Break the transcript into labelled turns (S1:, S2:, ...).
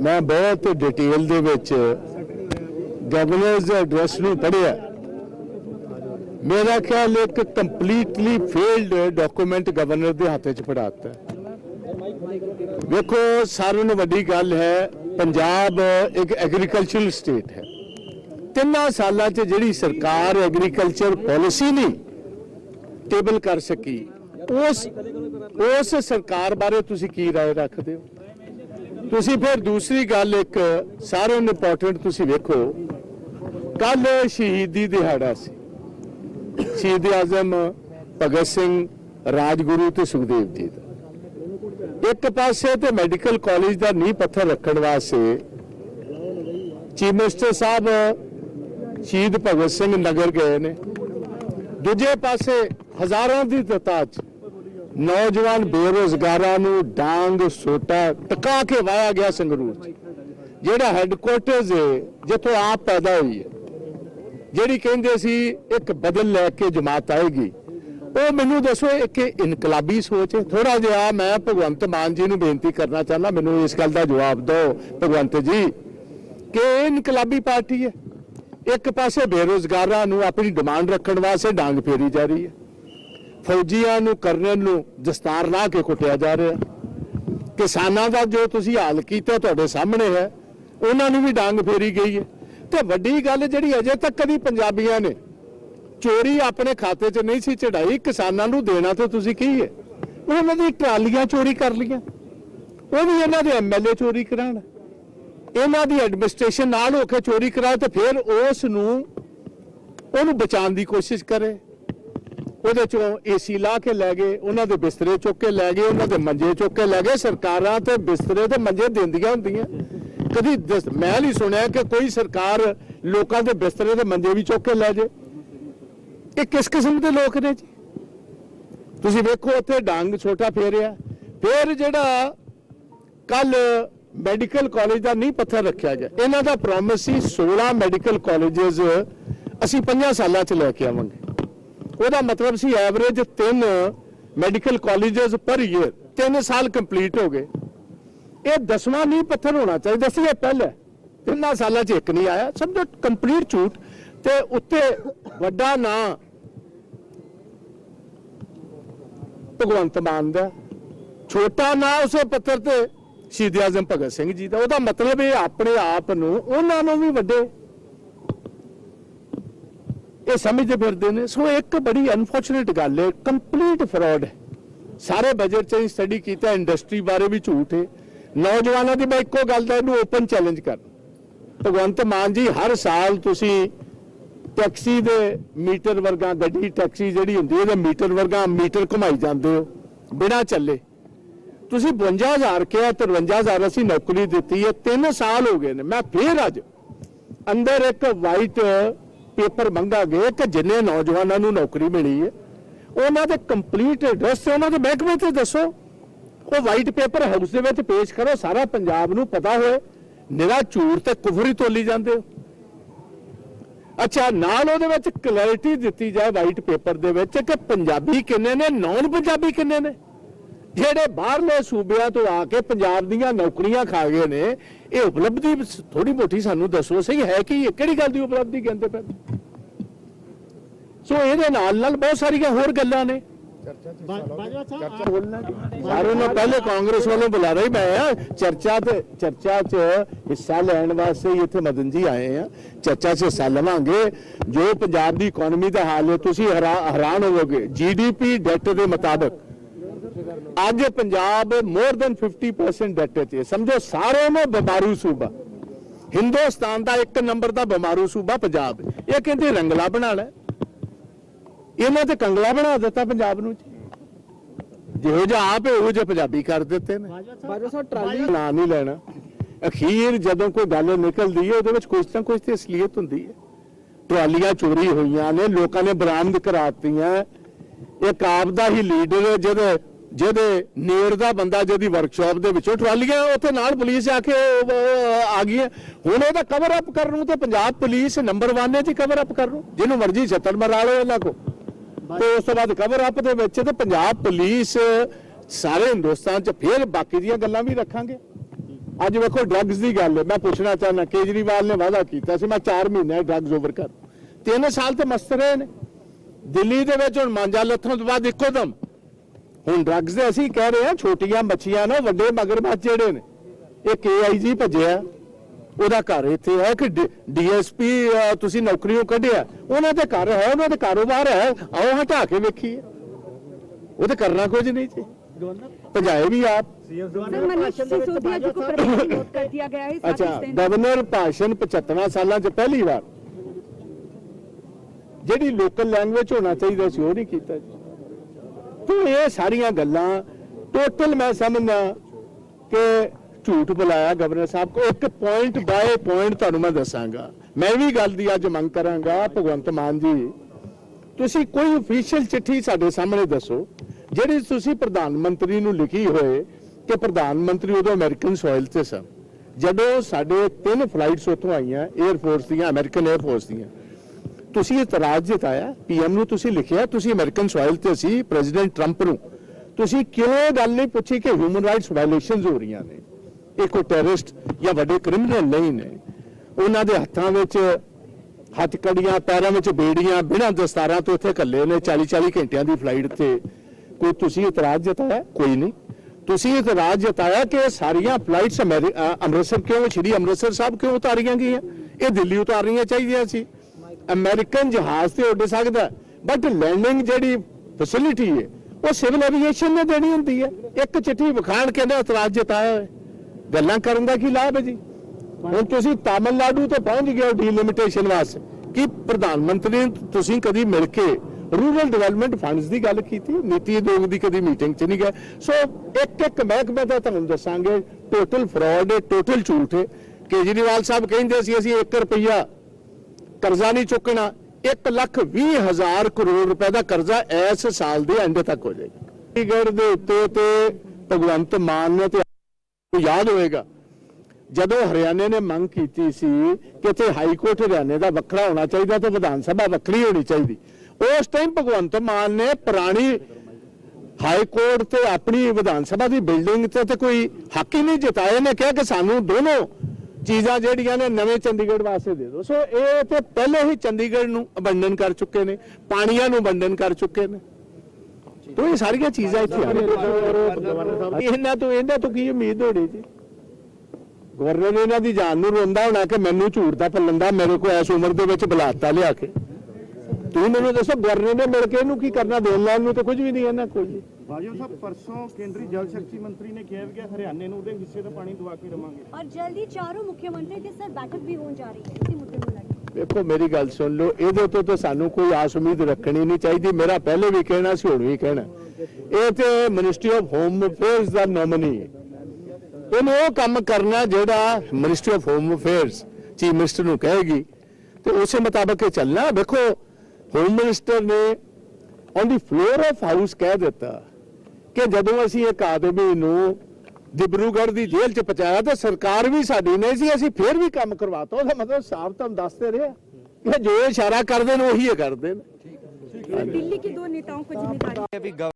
S1: ਮੈਂ ਬਹੁਤ ਡਿਟੇਲ ਦੇ ਵਿੱਚ ਗਵਰਨਰਸ ਦੇ ਐਡਰੈਸ ਨੂੰ ਪੜ੍ਹਿਆ ਮੇਰਾ ਖਿਆਲ ਇੱਕ ਕੰਪਲੀਟਲੀ ਫੇਲਡ ਡਾਕੂਮੈਂਟ ਗਵਰਨਰ ਦੇ ਹੱਥ 'ਚ ਫੜਾਤਾ ਵੇਖੋ ਸਾਰਿਆਂ ਨੂੰ ਵੱਡੀ ਗੱਲ ਹੈ ਪੰਜਾਬ ਇੱਕ ਐਗਰੀਕਲਚਰਲ ਸਟੇਟ ਹੈ ਤਿੰਨਾਂ ਸਾਲਾਂ 'ਚ ਜਿਹੜੀ ਸਰਕਾਰ ਐਗਰੀਕਲਚਰ ਪਾਲਿਸੀ ਨਹੀਂ ਟੇਬਲ ਕਰ ਸਕੀ ਉਸ ਉਸ ਸਰਕਾਰ ਬਾਰੇ ਤੁਸੀਂ ਕੀ رائے ਰੱਖਦੇ ਹੋ ਤੁਸੀਂ ਫਿਰ ਦੂਸਰੀ ਗੱਲ ਇੱਕ ਸਾਰਿਆਂ ਨੂੰ ਇੰਪੋਰਟੈਂਟ ਤੁਸੀਂ ਵੇਖੋ ਕੱਲ ਸ਼ਹੀਦੀ ਦਿਹਾੜਾ ਸੀ। ਸ਼ਹੀਦ ਆਜ਼ਮ ਭਗਤ ਸਿੰਘ ਰਾਜਗੁਰੂ ਤੇ ਸੁਖਦੇਵ ਜੀ ਦਾ। ਇੱਕ ਪਾਸੇ ਤੇ ਮੈਡੀਕਲ ਕਾਲਜ ਦਾ ਨੀਂਹ ਪੱਥਰ ਰੱਖਣ ਵਾਸਤੇ ਚੀਫ ਮਿਨਿਸਟਰ ਸਾਹਿਬ ਸ਼ਹੀਦ ਭਗਤ ਸਿੰਘ ਨਗਰ ਗਏ ਨੇ। ਦੂਜੇ ਪਾਸੇ ਹਜ਼ਾਰਾਂ ਦੀ ਤਾਦਾਦ ਨੌਜਵਾਨ ਬੇਰੋਜ਼ਗਾਰਾਂ ਨੂੰ ਡਾਂਗ, ਸੋਟਾ ਟਕਾ ਕੇ ਵਾਇਆ ਗਿਆ ਸੰਗਰੂਰ ਜਿਹੜਾ ਹੈੱਡਕੁਆਰਟਰਸ ਹੈ ਜਿੱਥੋਂ ਆਪ ਪੈਦਾ ਹੋਈ ਹੈ ਜਿਹੜੀ ਕਹਿੰਦੇ ਸੀ, ਇੱਕ ਬਦਲ ਲੈ ਕੇ ਜਮਾਤ ਆਏਗੀ। ਉਹ ਮੈਨੂੰ ਦੱਸੋ, ਇੱਕ ਇਨਕਲਾਬੀ ਸੋਚ ਹੈ ਥੋੜਾ ਜਿਹਾ ਮੈਂ ਭਗਵੰਤ ਮਾਨ ਜੀ ਨੂੰ ਬੇਨਤੀ ਕਰਨਾ ਚਾਹੁੰਦਾ, ਮੈਨੂੰ ਇਸ ਗੱਲ ਦਾ ਜਵਾਬ ਦਿਓ, ਭਗਵੰਤ ਜੀ, ਕਿ ਇਹ ਇਨਕਲਾਬੀ ਪਾਰਟੀ ਹੈ ਇੱਕ ਪਾਸੇ ਬੇਰੋਜ਼ਗਾਰਾਂ ਨੂੰ ਆਪਣੀ ਡਿਮਾਂਡ ਰੱਖਣ ਵਾਸਤੇ ਡਾਂਗ ਫੇਰੀ ਜਾ ਰਹੀ ਹੈ ਫੌਜੀਆਂ ਨੂੰ, ਕਰਨਲ ਨੂੰ ਦਸਤਾਰ ਲਾ ਕੇ ਕੁੱਟਿਆ ਜਾ ਰਿਹਾ। ਕਿਸਾਨਾਂ ਦਾ ਜੋ ਤੁਸੀਂ ਹਾਲ ਕੀਤਾ ਤੁਹਾਡੇ ਸਾਹਮਣੇ ਹੈ, ਉਹਨਾਂ ਨੂੰ ਵੀ ਡਾਂਗ ਫੇਰੀ ਗਈ ਹੈ। ਤੇ ਵੱਡੀ ਗੱਲ ਜਿਹੜੀ ਅਜੇ ਤੱਕ ਕਦੀ ਪੰਜਾਬੀਆਂ ਨੇ, ਚੋਰੀ ਆਪਣੇ ਖਾਤੇ 'ਚ ਨਹੀਂ ਸੀ ਚੜਾਈ ਕਿਸਾਨਾਂ ਨੂੰ ਦੇਣਾ ਤੇ ਤੁਸੀਂ ਕੀ ਹੈ? ਉਹਨਾਂ ਦੀ ਟਰਾਲੀਆਂ ਚੋਰੀ ਕਰ ਲੀਆਂ ਉਹ ਵੀ ਇਹਨਾਂ ਦੇ ਐਮਐਲਏ ਚੋਰੀ ਕਰਾਣ ਇਹਨਾਂ ਦੀ ਐਡਮਿਨਿਸਟ੍ਰੇਸ਼ਨ ਨਾਲ ਹੋ ਕੇ ਚੋਰੀ ਕਰਾਏ ਤੇ ਫਿਰ ਉਸ ਨੂੰ, ਉਹਨੂੰ ਬਚਾਉਣ ਦੀ ਕੋਸ਼ਿਸ਼ ਕਰੇ। ਉਹਦੇ ਚੋਂ ਏਸੀ ਲਾ ਕੇ ਲੈ ਗਏ, ਉਹਨਾਂ ਦੇ ਬਿਸਤਰੇ ਚੁੱਕ ਕੇ ਲੈ ਗਏ, ਉਹਨਾਂ ਦੇ ਮੰਜੇ ਚੁੱਕ ਕੇ ਲੈ ਗਏ। ਸਰਕਾਰਾਂ ਤੇ ਬਿਸਤਰੇ ਤੇ ਮੰਜੇ ਦਿੰਦੀਆਂ ਹੁੰਦੀਆਂ। ਕਦੀ ਦਸ- ਮੈਂ ਨਹੀਂ ਸੁਣਿਆ ਕਿ ਕੋਈ ਸਰਕਾਰ ਲੋਕਾਂ ਦੇ ਬਿਸਤਰੇ ਤੇ ਮੰਜੇ ਵੀ ਚੁੱਕ ਕੇ ਲੈ ਜੇ। ਇਹ ਕਿਸ ਕਿਸਮ ਦੇ ਲੋਕ ਨੇ ਜੀ? ਤੁਸੀਂ ਵੇਖੋ, ਉੱਥੇ ਡੰਗ ਛੋਟਾ ਫੇਰਿਆ। ਫਿਰ ਜਿਹੜਾ ਕੱਲ ਮੈਡੀਕਲ ਕਾਲਜ ਦਾ ਨਹੀਂ ਪੱਥਰ ਰੱਖਿਆ ਗਿਆ। ਇਹਨਾਂ ਦਾ ਪ੍ਰੋਮਿਸ ਸੀ 16 ਮੈਡੀਕਲ ਕਾਲਜਸ ਅਸੀਂ 5 ਸਾਲਾਂ ਚ ਲੈ ਕੇ ਆਵਾਂਗੇ। ਉਹਦਾ ਮਤਲਬ ਸੀ average 3 medical colleges per year 3 ਸਾਲ ਕੰਪਲੀਟ ਹੋ ਗਏ। ਇਹ ਦਸਵਾਂ ਨਹੀਂ ਪੱਥਰ ਹੋਣਾ ਚਾਹੀਦਾ ਸੀ, ਇਹ ਪਹਿਲੇ। ਤਿੰਨਾਂ ਸਾਲਾਂ 'ਚ ਇੱਕ ਨਹੀਂ ਆਇਆ। ਸਮਝੋ ਕੰਪਲੀਟ ਝੂਠ। ਤੇ ਉੱਤੇ ਵੱਡਾ ਨਾਂ ਭਗਵੰਤ ਮਾਨ ਦਾ। ਛੋਟਾ ਨਾਂ ਉਸੇ ਪੱਥਰ ਤੇ ਸ਼ਹੀਦ ਆਜ਼ਮ ਭਗਤ ਸਿੰਘ ਜੀ ਦਾ। ਉਹਦਾ ਮਤਲਬ ਇਹ ਆਪਣੇ ਆਪ ਨੂੰ, ਉਹਨਾਂ ਨੂੰ ਵੀ ਵੱਡੇ ਇਹ ਸਮਝਦੇ ਫਿਰਦੇ ਨੇ। ਸੋ ਇੱਕ ਬੜੀ ਅਨਫੋਰਚੂਨੇਟ ਗੱਲ ਹੈ ਕੰਪਲੀਟ ਫਰਾਡ ਹੈ। ਸਾਰੇ ਬਜਟ ਚ ਸਟੱਡੀ ਕੀਤਾ ਇੰਡਸਟਰੀ ਬਾਰੇ ਵੀ ਝੂਠ ਹੈ। ਨੌਜਵਾਨਾਂ ਦੀ ਮੈਂ ਇੱਕੋ ਗੱਲ ਦਾ ਇਹਨੂੰ ਓਪਨ ਚੈਲੰਜ ਕਰ ਭਗਵੰਤ ਮਾਨ ਜੀ, ਹਰ ਸਾਲ ਤੁਸੀਂ ਟੈਕਸੀ ਦੇ ਮੀਟਰ ਵਰਗਾ, ਗੱਡੀ ਟੈਕਸੀ ਜਿਹੜੀ ਹੁੰਦੀ ਹੈ ਉਹਦੇ ਮੀਟਰ ਵਰਗਾ ਮੀਟਰ ਘੁਮਾਈ ਜਾਂਦੇ ਹੋ, ਬਿਨਾ ਚੱਲੇ। ਤੁਸੀਂ 52000 ਕਿਹਾ 53000 ਅਸੀਂ ਨੌਕਰੀ ਦਿੱਤੀ ਹੈ 3 ਸਾਲ ਹੋ ਗਏ ਨੇ। ਮੈਂ ਫੇਰ ਅੱਜ ਅੰਦਰ ਇੱਕ ਵਾਈਟ ਪੇਪਰ ਮੰਗਾਂਗੇ ਕਿ ਜਿੰਨੇ ਨੌਜਵਾਨਾਂ ਨੂੰ ਨੌਕਰੀ ਮਿਲੀ ਹੈ, ਉਹਨਾਂ ਦੇ ਕੰਪਲੀਟ ਐਡਰੈਸ ਉਹਨਾਂ ਦੇ ਮਹਿਕਮੇ ਤੇ ਦੱਸੋ। ਉਹ ਵਾਈਟ ਪੇਪਰ ਹਾਊਸ ਦੇ ਵਿੱਚ ਪੇਸ਼ ਕਰੋ, ਸਾਰਾ ਪੰਜਾਬ ਨੂੰ ਪਤਾ ਹੋਏ, ਨਿਰਾ ਝੂਠ ਤੇ ਕੁਫਰੀ ਤੋਲੀ ਜਾਂਦੇ ਹੋ। ਅੱਛਾ, ਨਾਲ ਉਹਦੇ ਵਿੱਚ ਕਲੈਰਿਟੀ ਦਿੱਤੀ ਜਾਏ ਵਾਈਟ ਪੇਪਰ ਦੇ ਵਿੱਚ ਕਿ ਪੰਜਾਬੀ ਕਿੰਨੇ ਨੇ ਨੌਨ ਪੰਜਾਬੀ ਕਿੰਨੇ ਨੇ। ਜਿਹੜੇ ਬਾਹਰਲੇ ਸੂਬਿਆਂ ਤੋਂ ਆ ਕੇ ਪੰਜਾਬ ਦੀਆਂ ਨੌਕਰੀਆਂ ਖਾ ਗਏ ਨੇ, ਇਹ ਉਪਲਬਧੀ ਥੋੜੀ ਮੋਟੀ ਸਾਨੂੰ ਦੱਸੋ, ਸਹੀ ਹੈ ਕਿ ਇਹ ਕਿਹੜੀ ਗੱਲ ਦੀ ਉਪਲਬਧੀ ਕਹਿੰਦੇ ਪਏ? ਸੋ ਇਹਦੇ ਨਾਲ ਨਾਲ ਬਹੁਤ ਸਾਰੀਆਂ ਹੋਰ ਗੱਲਾਂ ਨੇ। ਸਾਰਿਆਂ ਨੂੰ ਪਹਿਲੇ ਕਾਂਗਰਸ ਵੱਲੋਂ ਬੁਲਾ ਰਹੀ ਮੈਂ ਆ ਚਰਚਾ ਤੇ ਚਰਚਾ 'ਚ ਹਿੱਸਾ ਲੈਣ ਵਾਸਤੇ ਹੀ ਇੱਥੇ ਮਦਨ ਜੀ ਆਏ ਆ। ਚਰਚਾ 'ਚ ਹਿੱਸਾ ਲਵਾਂਗੇ। ਜੋ ਪੰਜਾਬ ਦੀ ਇਕਨੋਮੀ ਦਾ ਹਾਲ ਹੈ ਤੁਸੀਂ ਹੈਰਾ- ਹੈਰਾਨ ਹੋਵੋਗੇ। ਜੀਡੀਪੀ ਡੈਟ ਦੇ ਮੁਤਾਬਕ ਅੱਜ ਪੰਜਾਬ ਮੋਰ ਦੈਨ 50% ਡੈਟ 'ਚ ਹੈ। ਸਮਝੋ ਸਾਰੇ ਨੂੰ ਬਿਮਾਰੂ ਸੂਬਾ। ਹਿੰਦੁਸਤਾਨ ਦਾ ਇੱਕ ਨੰਬਰ ਦਾ ਬਿਮਾਰੂ ਸੂਬਾ ਪੰਜਾਬ। ਇਹ ਕਹਿੰਦੇ ਰੰਗਲਾ ਬਣਾ ਲੈ। ਇਹਨਾਂ ਤੇ ਕੰਗਲਾ ਬਣਾ ਦਿੱਤਾ ਪੰਜਾਬ ਨੂੰ। ਜਿਹੋ ਜਿਹਾ ਆਪ ਹੈ ਉਹੋ ਜਿਹਾ ਪੰਜਾਬੀ ਕਰ ਦਿੱਤੇ ਨੇ।
S2: ਬਾਜਵਾ ਸਾਹਿਬ ਟਰਾਲੀ
S1: ਨਾਂ ਨਹੀਂ ਲੈਣਾ। ਅਖੀਰ ਜਦੋਂ ਕੋਈ ਗੱਲ ਨਿਕਲਦੀ ਹੈ ਉਹਦੇ ਵਿੱਚ ਕੁਝ ਨਾ ਕੁਝ ਤੇ ਅਸਲੀਅਤ ਹੁੰਦੀ ਹੈ। ਟਰਾਲੀਆਂ ਚੋਰੀ ਹੋਈਆਂ ਨੇ ਲੋਕਾਂ ਨੇ ਬਰਾਮਦ ਕਰਾਤੀਆਂ। ਇੱਕ ਆਪ ਦਾ ਹੀ ਲੀਡਰ ਜਿਹਦੇ ਜਿਹਦੇ ਨੇੜ ਦਾ ਬੰਦਾ ਜਿਹਦੀ ਵਰਕਸ਼ਾਪ ਦੇ ਵਿੱਚੋਂ ਟਰਾਲੀਆਂ ਉੱਥੇ ਨਾਲ ਪੁਲਿਸ ਆ ਕੇ ਆ ਗਈ ਹੈ। ਹੁਣ ਉਹਦਾ ਕਵਰ ਅਪ ਕਰਨ ਨੂੰ ਤੇ ਪੰਜਾਬ ਪੁਲਿਸ ਨੰਬਰ 1 ਹੈ ਜੀ ਕਵਰ ਅਪ ਕਰਨ ਨੂੰ। ਜਿਹਨੂੰ ਮਰਜ਼ੀ ਛੱਤਰ ਮਰਾ ਲਓ ਇਹਨਾਂ ਕੋ ਤੇ ਉਸ ਤੋਂ ਬਾਅਦ ਕਵਰ ਅਪ ਦੇ ਵਿੱਚ ਤੇ ਪੰਜਾਬ ਪੁਲਿਸ ਸਾਰੇ ਹਿੰਦੁਸਤਾਨ ਚ ਫੇਰ ਬਾਕੀ ਦੀਆਂ ਗੱਲਾਂ ਵੀ ਰੱਖਾਂਗੇ। ਅੱਜ ਵੇਖੋ ਡਰੱਗਸ ਦੀ ਗੱਲ ਹੈ ਮੈਂ ਪੁੱਛਣਾ ਚਾਹੁੰਦਾ, ਕੇਜਰੀਵਾਲ ਨੇ ਵਾਅਦਾ ਕੀਤਾ ਸੀ, ਮੈਂ 4 ਮਹੀਨੇ ਡਰੱਗਸ ਓਵਰ ਕਰ ਤਿੰਨ ਸਾਲ ਤੇ ਮਸਤ ਰਹੇ ਨੇ। ਦਿੱਲੀ ਦੇ ਵਿੱਚ ਹੁਣ ਮਾਂਜਾ ਲੱਥਣ ਤੋਂ ਬਾਅਦ ਇੱਕੋ ਦਮ। ਹੁਣ ਡਰੱਗਸ ਦੇ ਅਸੀਂ ਕਹਿ ਰਹੇ ਹਾਂ, ਛੋਟੀਆਂ ਬੱਚੀਆਂ ਨਾ, ਵੱਡੇ ਮਗਰਮੱਛ ਜਿਹੜੇ ਨੇ, ਇਹ ਕੇਆਈਜੀ ਭੱਜਿਆ ਉਹਦਾ ਘਰ ਇੱਥੇ ਹੈ ਕਿ ਡੀਐਸਪੀ ਤੁਸੀਂ ਨੌਕਰੀੋਂ ਕੱਢਿਆ। ਉਹਨਾਂ ਦੇ ਘਰ ਹੈ ਉਹਨਾਂ ਦੇ ਕਾਰੋਬਾਰ ਹੈ। ਆਓ ਹਟਾ ਕੇ ਵੇਖੀਏ। ਉਹ ਤੇ ਕਰਨਾ ਕੁਝ ਨਹੀਂ ਜੀ। ਭਜਾਏ ਵੀ ਆਪ। ਅੱਛਾ ਗਵਰਨਰ ਭਾਸ਼ਣ 75 ਸਾਲਾਂ 'ਚ ਪਹਿਲੀ ਵਾਰ। ਜਿਹੜੀ ਲੋਕਲ ਲੈਂਗੁਏਜ ਹੋਣਾ ਚਾਹੀਦਾ ਸੀ ਉਹ ਨਹੀਂ ਕੀਤਾ ਜੀ। ਇਹ ਸਾਰੀਆਂ ਗੱਲਾਂ ਟੋਟਲ ਮੈਂ ਸਮਝਦਾ ਕਿ ਝੂਠ ਬੁਲਾਇਆ ਗਵਰਨਰ ਸਾਹਿਬ ਕੋ, ਇੱਕ ਪੁਆਇੰਟ ਬਾਏ ਪੁਆਇੰਟ ਤੁਹਾਨੂੰ ਮੈਂ ਦੱਸਾਂਗਾ। ਮੈਂ ਵੀ ਗੱਲ ਦੀ ਅੱਜ ਮੰਗ ਕਰਾਂਗਾ, ਭਗਵੰਤ ਮਾਨ ਜੀ। ਤੁਸੀਂ ਕੋਈ ਅਫੀਸ਼ੀਅਲ ਚਿੱਠੀ ਸਾਡੇ ਸਾਹਮਣੇ ਦੱਸੋ, ਜਿਹੜੀ ਤੁਸੀਂ ਪ੍ਰਧਾਨ ਮੰਤਰੀ ਨੂੰ ਲਿਖੀ ਹੋਏ ਕਿ ਪ੍ਰਧਾਨ ਮੰਤਰੀ ਉਦੋਂ ਅਮਰੀਕਨ ਸੋਇਲ ਤੇ ਸਨ। ਜਦੋਂ ਸਾਡੇ ਤਿੰਨ ਫਲਾਈਟਸ ਉੱਥੋਂ ਆਈਆਂ 에ਅਰ ਫੋਰਸ ਦੀਆਂ ਅਮਰੀਕਨ 에ਅਰ ਫੋਰਸ ਦੀਆਂ। ਤੁਸੀਂ ਇਤਰਾਜ਼ ਜਤਾਇਆ ਪੀਐਮ ਨੂੰ ਤੁਸੀਂ ਲਿਖਿਆ, ਤੁਸੀਂ ਅਮਰੀਕਨ ਸੋਇਲ ਤੇ ਸੀ, ਪ੍ਰੈਜ਼ੀਡੈਂਟ ਟਰੰਪ ਨੂੰ। ਤੁਸੀਂ ਕਿਉਂ ਇਹ ਗੱਲ ਨਹੀਂ ਪੁੱਛੀ ਕਿ ਹਿਊਮਨ ਰਾਈਟਸ ਵਾਇਲੇਸ਼ਨਸ ਹੋ ਰਹੀਆਂ ਨੇ? ਇਹ ਕੋਈ ਟੈਰਰਿਸਟ ਜਾਂ ਵੱਡੇ ਕ੍ਰਿਮੀਨਲ ਨਹੀਂ ਨੇ। ਉਹਨਾਂ ਦੇ ਹੱਥਾਂ ਵਿੱਚ ਹੱਥ ਕੜੀਆਂ, ਪੈਰਾਂ ਵਿੱਚ ਬੇੜੀਆਂ, ਬਿਨਾਂ ਦਸਤਾਰਾਂ ਤੋਂ ਇੱਥੇ ਇਕੱਲੇ ਨੇ 40 40 ਘੰਟਿਆਂ ਦੀ ਫਲਾਈਟ ਤੇ। ਕੋਈ ਤੁਸੀਂ ਇਤਰਾਜ਼ ਜਤਾਇਆ? ਕੋਈ ਨਹੀਂ। ਤੁਸੀਂ ਇਤਰਾਜ਼ ਜਤਾਇਆ ਕਿ ਸਾਰੀਆਂ ਫਲਾਈਟਸ ਅਮੈਰੀ- ਅੰਮ੍ਰਿਤਸਰ ਕਿਉਂ, ਸ਼੍ਰੀ ਅੰਮ੍ਰਿਤਸਰ ਸਾਹਿਬ ਕਿਉਂ ਉਤਾਰੀਆਂ ਗਈਆਂ? ਇਹ ਦਿੱਲੀ ਉਤਾਰਨੀਆਂ ਚਾਹੀਦੀਆਂ ਸੀ। ਅਮਰੀਕਨ ਜਹਾਜ਼ ਤੇ ਉੱਡ ਸਕਦਾ ਬਟ ਲੈਂਡਿੰਗ ਜਿਹੜੀ ਫੈਸਿਲਿਟੀ ਹੈ, ਉਹ ਸਿਵਲ ਐਵੀਏਸ਼ਨ ਨੇ ਦੇਣੀ ਹੁੰਦੀ ਹੈ। ਇੱਕ ਚਿੱਠੀ ਵਿਖਾਣ ਕਹਿੰਦਾ ਇਤਰਾਜ਼ ਜਤਾਇਆ ਹੈ ਗੱਲਾਂ ਕਰਨ ਦਾ ਕੀ ਲਾਭ ਹੈ ਜੀ? ਹੁਣ ਤੁਸੀਂ ਤਾਮਿਲਨਾਡੂ ਤੋਂ ਪਹੁੰਚ ਗਏ ਹੋ ਡੀਲਿਮਿਟੇਸ਼ਨ ਵਾਸਤੇ। ਕੀ ਪ੍ਰਧਾਨ ਮੰਤਰੀ ਨੂੰ ਤੁਸੀਂ ਕਦੀ ਮਿਲ ਕੇ ਰੂਰਲ ਡਿਵੈਲਪਮੈਂਟ ਫੰਡਸ ਦੀ ਗੱਲ ਕੀਤੀ? ਨੀਤੀ ਆਯੋਗ ਦੀ ਕਦੀ ਮੀਟਿੰਗ 'ਚ ਨਹੀਂ ਗਏ। ਸੋ ਇੱਕ ਇੱਕ ਮਹਿਕਮੇ ਦਾ ਤੁਹਾਨੂੰ ਦੱਸਾਂਗੇ ਟੋਟਲ ਫਰਾਡ ਹੈ ਟੋਟਲ ਝੂਠ। ਕੇਜਰੀਵਾਲ ਸਾਹਿਬ ਕਹਿੰਦੇ ਸੀ ਅਸੀਂ 1 ਰੁਪਈਆ ਕਰਜ਼ਾ ਨਹੀਂ ਚੁੱਕਣਾ 1 ਲੱਖ 20 ਹਜ਼ਾਰ ਕਰੋੜ ਰੁਪਏ ਦਾ ਕਰਜ਼ਾ ਇਸ ਸਾਲ ਦੇ ਐਂਡ ਤੱਕ ਹੋ ਜਾਏਗਾ। ਚੰਡੀਗੜ੍ਹ ਦੇ ਉੱਤੇ ਤੇ ਭਗਵੰਤ ਮਾਨ ਨੇ ਤੇ ਨੂੰ ਯਾਦ ਹੋਏਗਾ। ਜਦੋਂ ਹਰਿਆਣੇ ਨੇ ਮੰਗ ਕੀਤੀ ਸੀ ਕਿ ਇੱਥੇ ਹਾਈ ਕੋਰਟ ਹਰਿਆਣੇ ਦਾ ਵੱਖਰਾ ਹੋਣਾ ਚਾਹੀਦਾ ਤੇ ਵਿਧਾਨ ਸਭਾ ਵੱਖਰੀ ਹੋਣੀ ਚਾਹੀਦੀ, ਉਸ ਟਾਈਮ ਭਗਵੰਤ ਮਾਨ ਨੇ ਪੁਰਾਣੀ ਹਾਈ ਕੋਰਟ ਤੇ ਆਪਣੀ ਵਿਧਾਨ ਸਭਾ ਦੀ ਬਿਲਡਿੰਗ ਤੇ ਤੇ ਕੋਈ ਹੱਕ ਹੀ ਨਹੀਂ ਜਤਾਏ ਨੇ ਕਿਹਾ ਕਿ ਸਾਨੂੰ ਦੋਨੋਂ ਚੀਜ਼ਾਂ ਜਿਹੜੀਆਂ ਨੇ ਨਵੇਂ ਚੰਡੀਗੜ੍ਹ ਵਾਸਤੇ ਦੇ ਦਿਓ। ਸੋ ਇਹ ਤੇ ਪਹਿਲੇ ਹੀ ਚੰਡੀਗੜ੍ਹ ਨੂੰ ਅਬੰਡਨ ਕਰ ਚੁੱਕੇ ਨੇ, ਪਾਣੀਆਂ ਨੂੰ ਅਬੰਡਨ ਕਰ ਚੁੱਕੇ ਨੇ। ਤੋ ਇਹ ਸਾਰੀਆਂ ਚੀਜ਼ਾਂ ਇੱਥੇ ਆ। ਇਹਨਾਂ ਤੋਂ ਇਹਨਾਂ ਤੋਂ ਕੀ ਉਮੀਦ ਹੋਣੀ ਜੀ ਗਵਰਨਰ ਨੇ ਇਹਨਾਂ ਦੀ ਜਾਨ ਨੂੰ ਰੋਂਦਾ ਹੋਣਾ ਕਿ ਮੈਨੂੰ ਝੂਠ ਦਾ ਪੱਲੰਦਾ ਮੇਰੇ ਕੋ ਐਸ ਉਮਰ ਦੇ ਵਿੱਚ ਬਲਾਤਾ ਲਿਆ ਕੇ। ਤੁਸੀਂ ਮੈਨੂੰ ਦੱਸੋ ਗਵਰਨਰ ਨੇ ਮਿਲ ਕੇ ਇਹਨੂੰ ਕੀ ਕਰਨਾ? ਦੇਣ ਲੈਣ ਨੂੰ ਤਾਂ ਕੁਝ ਵੀ ਨਹੀਂ ਹੈ ਨਾ ਕੋਈ
S2: ਬਾਜਵਾ ਸਾਹਿਬ ਪਰਸੋਂ ਕੇਂਦਰੀ ਜਲ ਸ਼ਕਤੀ ਮੰਤਰੀ ਨੇ ਕਿਹਾ ਕਿ ਹਰਿਆਣੇ ਨੂੰ ਉਹਦੇ ਹਿੱਸੇ ਦਾ ਪਾਣੀ ਦਵਾ ਕੇ ਰਵਾਂਗੇ
S3: ਔਰ ਜਲਦੀ ਚਾਰੋਂ ਮੁੱਖ ਮੰਤਰੀ ਦੇ ਸਰ ਬੈਠਕ ਵੀ ਹੋਣ ਜਾ ਰਹੀ ਹੈ ਇਸੇ ਮੁੱਦੇ ਨੂੰ ਲੈ ਕੇ।
S1: ਵੇਖੋ ਮੇਰੀ ਗੱਲ ਸੁਣ ਲਓ, ਇਹਦੇ ਤੋਂ ਤਾਂ ਸਾਨੂੰ ਕੋਈ ਆਸ ਉਮੀਦ ਰੱਖਣੀ ਨਹੀਂ ਚਾਹੀਦੀ। ਮੇਰਾ ਪਹਿਲੇ ਵੀ ਕਹਿਣਾ ਸੀ, ਹੁਣ ਵੀ ਕਹਿਣਾ। ਇਹ ਤੇ ਮਿਨਿਸਟਰੀ ਆਫ ਹੋਮ ਅਫੇਅਰਸ ਦਾ ਨੋਮਨੀ ਹੈ। ਇਹਨੂੰ ਉਹ ਕੰਮ ਕਰਨਾ ਜਿਹੜਾ ministry of home affairs chief minister ਨੂੰ ਕਹੇਗੀ। ਤੇ ਉਸੇ ਮੁਤਾਬਕ ਇਹ ਚੱਲਣਾ। ਵੇਖੋ ਹੋਮ ਮਿਨਿਸਟਰ ਨੇ on the floor of house ਕਹਿ ਦਿੱਤਾ ਕਿ ਜਦੋਂ ਅਸੀਂ ਇੱਕ ਆਦਮੀ ਨੂੰ ਦਿਬਰੂਗੜ੍ਹ ਦੀ ਜੇਲ੍ਹ 'ਚ ਪਹੁੰਚਾਇਆ ਤਾਂ ਸਰਕਾਰ ਵੀ ਸਾਡੀ ਨਹੀਂ ਸੀ ਅਸੀਂ ਫੇਰ ਵੀ ਕੰਮ ਕਰਵਾਤਾ ਉਹਦਾ ਮਤਲਬ ਸਾਫ਼ ਤੁਹਾਨੂੰ ਦੱਸਦੇ ਰਹੇ ਕਿ ਜੋ ਇਸ਼ਾਰਾ ਕਰਦੇ ਨੇ ਉਹੀ ਇਹ ਕਰਦੇ ਨੇ
S4: दिल्ली के दो नेताओं को जिम्मेदारी
S5: अभी